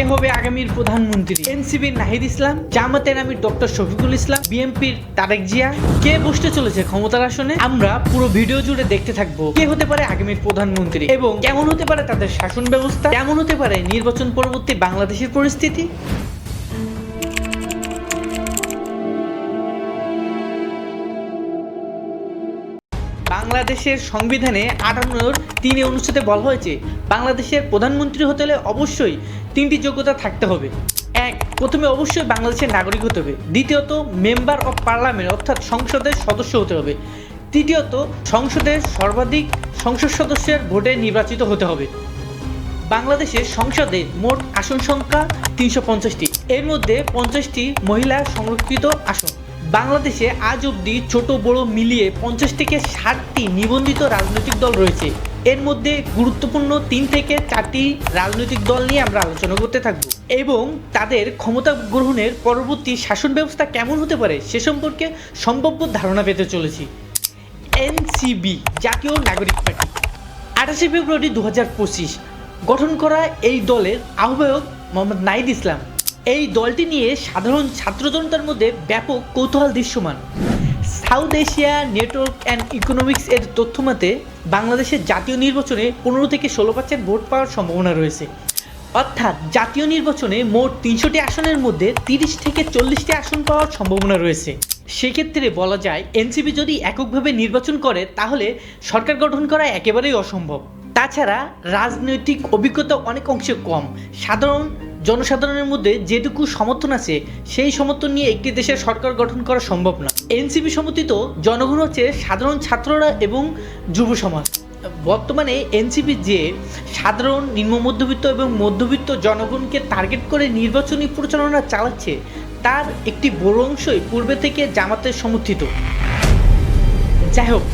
কে হবে আগামীর প্রধানমন্ত্রী। এনসিবির নাহিদ ইসলাম, জামাতের আমির ডক্টর শফিকুল ইসলাম, বিএনপির তারেক জিয়া। কে বসতে চলেছে ক্ষমতার আসনে? আমরা পুরো ভিডিও জুড়ে দেখতে থাকব কে হতে পারে আগামীর প্রধানমন্ত্রী এবং কেমন হতে পারে তাদের শাসন ব্যবস্থা, কেমন হতে পারে নির্বাচন পরবর্তী বাংলাদেশের পরিস্থিতি। বাংলাদেশের সংবিধানে আটান্নর তিনে অনুচ্ছেদে বলা হয়েছে, বাংলাদেশের প্রধানমন্ত্রী হতে হলে অবশ্যই তিনটি যোগ্যতা থাকতে হবে। এক, প্রথমে অবশ্যই বাংলাদেশের নাগরিক হতে হবে। দ্বিতীয়ত, মেম্বার অফ পার্লামেন্ট, অর্থাৎ সংসদের সদস্য হতে হবে। তৃতীয়ত, সংসদের সর্বাধিক সংসদ সদস্যের ভোটে নির্বাচিত হতে হবে। বাংলাদেশের সংসদে মোট আসন সংখ্যা তিনশো পঞ্চাশটি। এর মধ্যে পঞ্চাশটি মহিলা সংরক্ষিত আসন। বাংলাদেশে আজ অবধি ছোট বড় মিলিয়ে পঞ্চাশ থেকে ষাটটি নিবন্ধিত রাজনৈতিক দল রয়েছে। এর মধ্যে গুরুত্বপূর্ণ তিন থেকে চারটি রাজনৈতিক দল নিয়ে আমরা আলোচনা করতে থাকব। এবং তাদের ক্ষমতা গ্রহণের পরবর্তী শাসন ব্যবস্থা কেমন হতে পারে সে সম্পর্কে সম্ভাব্য ধারণা পেতে চলেছি। এনসিবি জাতীয় নাগরিক পার্টি। আঠাশে ফেব্রুয়ারি দু হাজার পঁচিশ, গঠন করা এই দলের আহ্বায়ক মোহাম্মদ নাইদ ইসলাম। এই দলটি নিয়ে সাধারণ ছাত্র জনতার মধ্যে ব্যাপক কৌতূহল দৃশ্যমান। South Asia network and economics এর তথ্য মতে বাংলাদেশের জাতীয় নির্বাচনে পনেরো থেকে ষোলো পার্সেন্ট ভোট পাওয়ার সম্ভাবনা রয়েছে। অর্থাৎ জাতীয় নির্বাচনে মোট তিনশোটি আসনের মধ্যে তিরিশ থেকে চল্লিশটি আসন পাওয়ার সম্ভাবনা রয়েছে। সেক্ষেত্রে বলা যায়, এনসিপি যদি এককভাবে নির্বাচন করে, তাহলে সরকার গঠন করা একেবারেই অসম্ভব। তাছাড়া রাজনৈতিক অভিজ্ঞতা অনেক অংশে কম। সাধারণ জনসাধারণের মধ্যে যেটুকু সমর্থন আছে, সেই সমর্থন নিয়ে একটি দেশের সরকার গঠন করা সম্ভব না। এনসিপি সমর্থিত জনগণ হচ্ছে সাধারণ ছাত্ররা এবং যুব সমাজ। বর্তমানে এনসিপি যে সাধারণ, নিম্ন মধ্যবিত্ত এবং মধ্যবিত্ত জনগণকে টার্গেট করে নির্বাচনী প্রচারণা চালাচ্ছে, তার একটি বড় অংশই পূর্বে থেকে জামাতের সমর্থিত। যাই হোক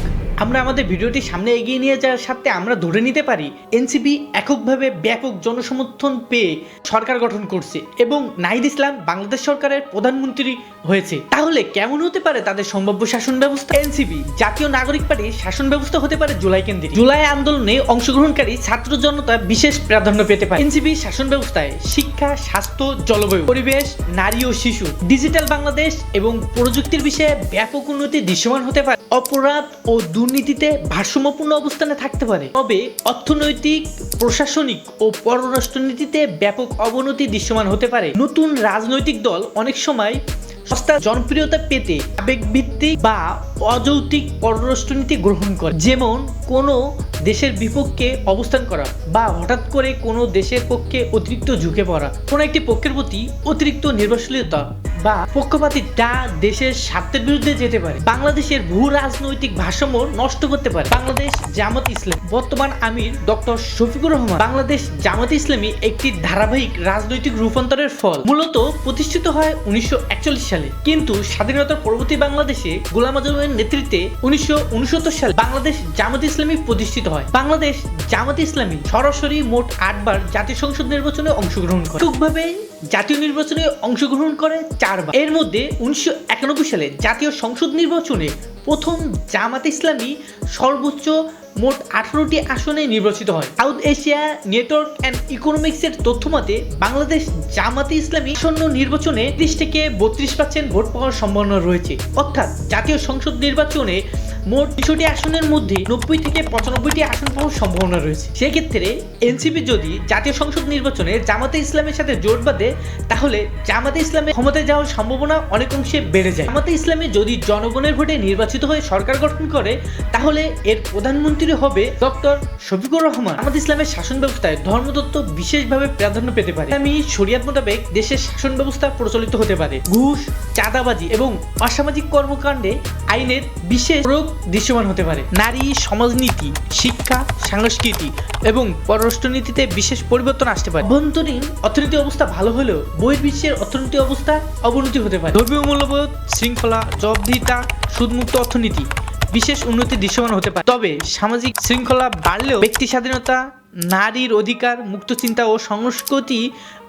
আমরা আমাদের ভিডিওটি সামনে এগিয়ে নিয়ে যাওয়ার সাথে আমরা ধরে নিতে পারি, এনসিপি এককভাবে ব্যাপক জনসমর্থন পেয়ে সরকার গঠন করছে এবং নাহিদ ইসলাম বাংলাদেশ সরকারের প্রধানমন্ত্রী হয়েছে। তাহলে কেমন হতে পারে তাদের সম্ভাব্য শাসন ব্যবস্থা? এনসিপি, জাতীয় নাগরিক পার্টির শাসন ব্যবস্থা হতে পারে জুলাই কেন্দ্রিক। জুলাই আন্দোলনে অংশগ্রহণকারী ছাত্র জনতা বিশেষ প্রাধান্য পেতে পারে। এনসিপি শাসন ব্যবস্থায় শিক্ষা, স্বাস্থ্য, জলবায়ু, পরিবেশ, নারী ও শিশু, ডিজিটাল বাংলাদেশ এবং প্রযুক্তির বিষয়ে ব্যাপক উন্নতি দৃশ্যমান হতে পারে। অপরাধ ও দুর্নীতিতে ভারসাম্যপূর্ণ অবস্থানে থাকতে পারে। তবে অর্থনৈতিক, প্রশাসনিক ও পররাষ্ট্রনীতিতে ব্যাপক অবনতি দৃশ্যমান হতে পারে। নতুন রাজনৈতিক দল অনেক সময় সস্তা জনপ্রিয়তা পেতে আবেগভিত্তিক বা অযৌক্তিক পররাষ্ট্রনীতি গ্রহণ করে। যেমন, কোনো দেশের বিপক্ষে অবস্থান করা বা হঠাৎ করে কোনো দেশের পক্ষে অতিরিক্ত ঝুঁকে পড়া। কোনো একটি পক্ষের প্রতি অতিরিক্ত নির্ভরশীলতা বা পক্ষপাতিতা দেশের স্বার্থের বিরুদ্ধে যেতে পারে। বাংলাদেশের ভূ রাজনৈতিক ভারসাম্য নষ্ট করতে পারে। বাংলাদেশ জামাত ইসলাম। বর্তমান আমির ডক্টর শফিকুর রহমান বাংলাদেশ জামাত ইসলামী একটি ধারাবাহিক রাজনৈতিক রূপান্তরের ফল। মূলত প্রতিষ্ঠিত হয় উনিশশো একচল্লিশ সালে। কিন্তু স্বাধীনতার পরবর্তী বাংলাদেশে গোলাম আজমের নেতৃত্বে উনিশশো সালে বাংলাদেশ জামাত ইসলামী প্রতিষ্ঠিত হয়। বাংলাদেশ জামাত ইসলামী সরাসরি মোট আটবার জাতীয় সংসদ নির্বাচনে অংশগ্রহণ করে। ঠিকভাবে জাতীয় নির্বাচনে অংশগ্রহণ করে চারবার। এর মধ্যে উনিশশো একানব্বই সালে জাতীয় সংসদ নির্বাচনে প্রথম জামাত ইসলামী সর্বোচ্চ মোট আঠারোটি আসনে নির্বাচিত হয়। সাউথ এশিয়া নেটওয়ার্ক অ্যান্ড ইকোনমিক্সের তথ্য মতে, বাংলাদেশ জামাতে ইসলামী আসন্ন নির্বাচনে ত্রিশ থেকে বত্রিশ পার্সেন্ট ভোট পাওয়ার সম্ভাবনা রয়েছে। অর্থাৎ জাতীয় সংসদ নির্বাচনে মোট দুশোটি আসনের মধ্যে নব্বই থেকে পঁচানব্বইটি আসন পাওয়ার সম্ভাবনা রয়েছে। সেক্ষেত্রে এনসিপি যদি জাতীয় সংসদ নির্বাচনে জামাতে ইসলামের সাথে জোট বাঁধে, তাহলে জামাতে ইসলামের ক্ষমতায় যাওয়ার সম্ভাবনা অনেক অংশে বেড়ে যায়। জামাতে ইসলামে যদি জনগণের ভোটে নির্বাচিত হয়ে সরকার গঠন করে, তাহলে এর প্রধানমন্ত্রী হবে ডক্টর শফিকুর রহমান। আমাদের ইসলামের শাসন ব্যবস্থায় ধর্মতত্ত্ব বিশেষভাবে প্রাধান্য পেতে পারে। আমি শরিয়াত মোতাবেক দেশের শাসন ব্যবস্থা প্রচলিত হতে পারে। ঘুষ, চাঁদাবাজি এবং অসামাজিক কর্মকাণ্ডে আইনের বিশেষ প্রয়োগ দৃশ্যমান হতে পারে। নারী সমাজনীতি শিক্ষা সংস্কৃতি এবং পররাষ্ট্রনীতিতে বিশেষ পরিবর্তন আসতে পারে। অভ্যন্তরীণ অর্থনীতি অবস্থা ভালো হলেও বহির্বিশ্বের অর্থনীতি অবস্থা অবনতি হতে পারে। ধর্মীয় মূল্যবোধ শৃঙ্খলা জবাবদিহিতা সুদমুক্ত অর্থনীতি বিশেষ উন্নতি দৃশ্যমান হতে পারে। তবে সামাজিক শৃঙ্খলা বাড়লেও ব্যক্তি স্বাধীনতা নারীর অধিকার মুক্ত চিন্তা ও সংস্কৃতি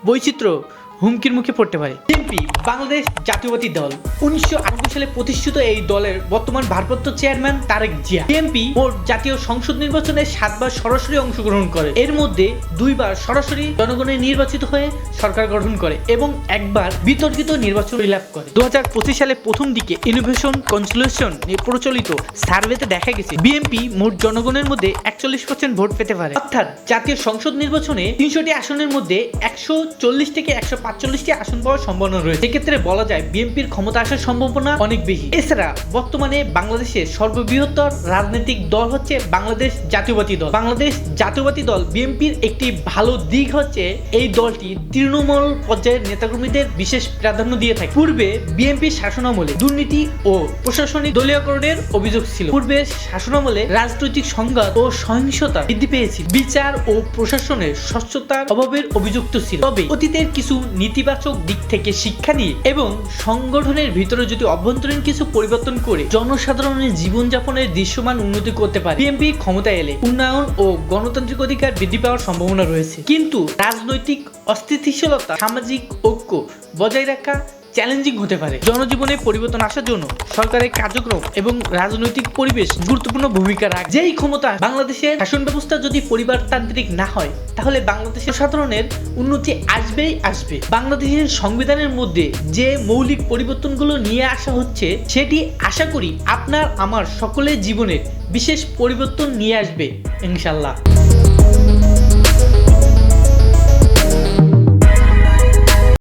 বৈচিত্র্য হুমকির মুখে পড়তে পারে। বিএনপি, বাংলাদেশ জাতীয়বাদী দল। উনিশশো সালে প্রতিষ্ঠিত এই দলের বর্তমান ভারপ্রাপ্ত চেয়ারম্যান তারেক জিয়া। বিএনপি মোট জাতীয় সংসদ নির্বাচনে সাতবার সরাসরি অংশগ্রহণ করে। এর মধ্যে দুইবার সরাসরি জনগণের নির্বাচিত হয়ে সরকার গঠন করে এবং একবার বিতর্কিত নির্বাচন লাভ করে। দু পঁচিশ সালে প্রথম দিকে ইনোভেশন কনসুলেশন নিয়ে প্রচলিত সার্ভেতে দেখা গেছে, বিএনপি মোট জনগণের মধ্যে একচল্লিশ পার্সেন্ট ভোট পেতে পারে। অর্থাৎ জাতীয় সংসদ নির্বাচনে তিনশোটি আসনের মধ্যে একশো চল্লিশ থেকে একশো পাঁচচল্লিশটি আসন পাওয়ার সম্ভাবনা রয়েছে। সেক্ষেত্রে বলা যায় বিএনপির ক্ষমতা আসার সম্ভাবনা অনেক বেশি। এছাড়া বর্তমানে বাংলাদেশের সর্ববৃহত্তর রাজনৈতিক দল হচ্ছে বাংলাদেশ জাতীয়বাদী দল। বাংলাদেশ জাতীয়বাদী দল বিএনপির একটি ভালো দিক হচ্ছে এই দলটি তৃণমূল পর্যায়ের নেতাকর্মীদের বিশেষ প্রাধান্য দিয়ে থাকে। পূর্বে বিএনপির শাসনামলে দুর্নীতি ও প্রশাসনিক দলীয়করণের অভিযোগ ছিল। পূর্বে শাসনামলে রাজনৈতিক সংঘাত ও সহিংসতা বৃদ্ধি পেয়েছিল। বিচার ও প্রশাসনের স্বচ্ছতার অভাবের অভিযুক্ত ছিল। তবে অতীতের কিছু নেতিবাচক দিক থেকে শিক্ষা নিয়ে এবং সংগঠনের ভিতরে যদি অভ্যন্তরীণ কিছু পরিবর্তন করে জনসাধারণের জীবনযাপনের দৃশ্যমান উন্নতি করতে পারে। বিএনপি ক্ষমতায় এলে উন্নয়ন ও গণতান্ত্রিক অধিকার বৃদ্ধি পাওয়ার সম্ভাবনা রয়েছে। কিন্তু রাজনৈতিক অস্থিতিশীলতা, সামাজিক ঐক্য বজায় রাখা চ্যালেঞ্জিং হতে পারে। জনজীবনে পরিবর্তন আসার জন্য সরকারের কার্যক্রম এবং রাজনৈতিক পরিবেশ গুরুত্বপূর্ণ ভূমিকা রাখে। যেই ক্ষমতা বাংলাদেশের শাসন ব্যবস্থা যদি পরিবারতান্ত্রিক না হয়, তাহলে বাংলাদেশের সাধারণের উন্নতি আসবেই আসবে। বাংলাদেশের সংবিধানের মধ্যে যে মৌলিক পরিবর্তনগুলো নিয়ে আসা হচ্ছে, সেটি আশা করি আপনার, আমার সকলের জীবনে বিশেষ পরিবর্তন নিয়ে আসবে, ইনশাল্লাহ।